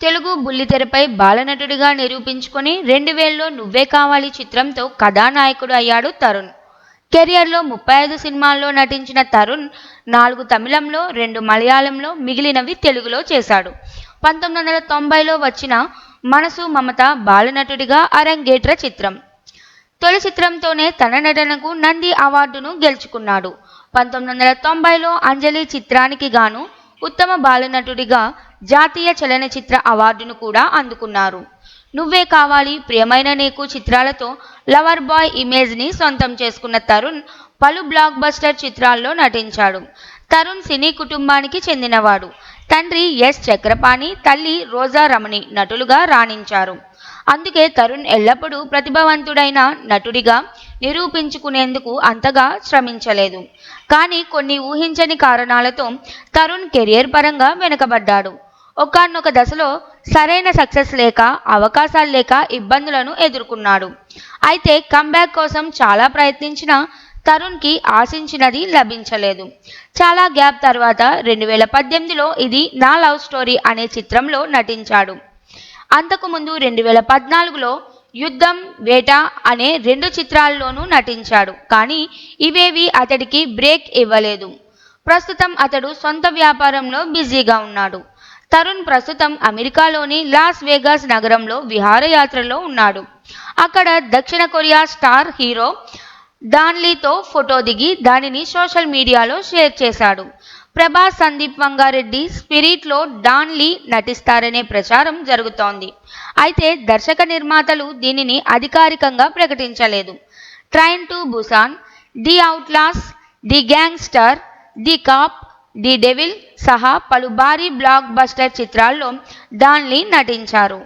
తెలుగు బుల్లితెరపై బాలనటుడిగా నిరూపించుకొని రెండు వేలలో నువ్వే కావాలి చిత్రంతో కథానాయకుడు అయ్యాడు తరుణ్. కెరియర్లో ముప్పై ఐదు సినిమాల్లో నటించిన తరుణ్ నాలుగు తమిళంలో రెండు మలయాళంలో మిగిలినవి తెలుగులో చేశాడు. పంతొమ్మిది వందల తొంభైలో వచ్చిన మనసు మమత బాలనటుడిగా అరంగేట్ర చిత్రం. తొలి చిత్రంతోనే తన నటనకు నంది అవార్డును గెలుచుకున్నాడు. పంతొమ్మిది వందల తొంభైలో అంజలి చిత్రానికి గాను ఉత్తమ బాలనటుడిగా జాతీయ చలనచిత్ర అవార్డును కూడా అందుకున్నారు. నువ్వే కావాలి ప్రియమైన నీకు చిత్రాలతో లవర్ బాయ్ ఇమేజ్ని సొంతం చేసుకున్న తరుణ్ పలు బ్లాక్ బస్టర్ చిత్రాల్లో నటించాడు. తరుణ్ సినీ కుటుంబానికి చెందినవాడు. తండ్రి ఎస్. చక్రపాణి తల్లి రోజా రమణి నటులుగా రాణించారు. అందుకే తరుణ్ ఎల్లప్పుడూ ప్రతిభావంతుడైన నటుడిగా నిరూపించుకునేందుకు అంతగా శ్రమించలేదు. కానీ కొన్ని ఊహించని కారణాలతో తరుణ్ కెరియర్ పరంగా వెనుకబడ్డాడు. ఒకనొక దశలో సరైన సక్సెస్ లేక అవకాశాలు లేక ఇబ్బందులను ఎదుర్కొన్నాడు. అయితే కంబ్యాక్ కోసం చాలా ప్రయత్నించిన తరుణ్కి ఆశించినది లభించలేదు. చాలా గ్యాప్ తర్వాత రెండు వేల పద్దెనిమిదిలో ఇది నా లవ్ స్టోరీ అనే చిత్రంలో నటించాడు. అంతకుముందు రెండు వేల పద్నాలుగులో యుద్ధం వేట అనే రెండు చిత్రాల్లోనూ నటించాడు. కానీ ఇవేవి అతడికి బ్రేక్ ఇవ్వలేదు. ప్రస్తుతం అతడు సొంత వ్యాపారంలో బిజీగా ఉన్నాడు. తరుణ్ ప్రస్తుతం అమెరికాలోని లాస్ వేగాస్ నగరంలో విహారయాత్రలో ఉన్నాడు. అక్కడ దక్షిణ కొరియా స్టార్ హీరో డాన్లీతో ఫోటో దిగి దానిని సోషల్ మీడియాలో షేర్ చేశాడు. ప్రభాస్ సందీప్ వంగారెడ్డి స్పిరిట్లో డాన్ లీ నటిస్తారనే ప్రచారం జరుగుతోంది. అయితే దర్శక నిర్మాతలు దీనిని అధికారికంగా ప్రకటించలేదు. Train to Busan the outlaws the gangster the cop the devil సహా పలు భారీ బ్లాక్ బస్టర్ చిత్రాల్లో డాన్ లీ నటించారు.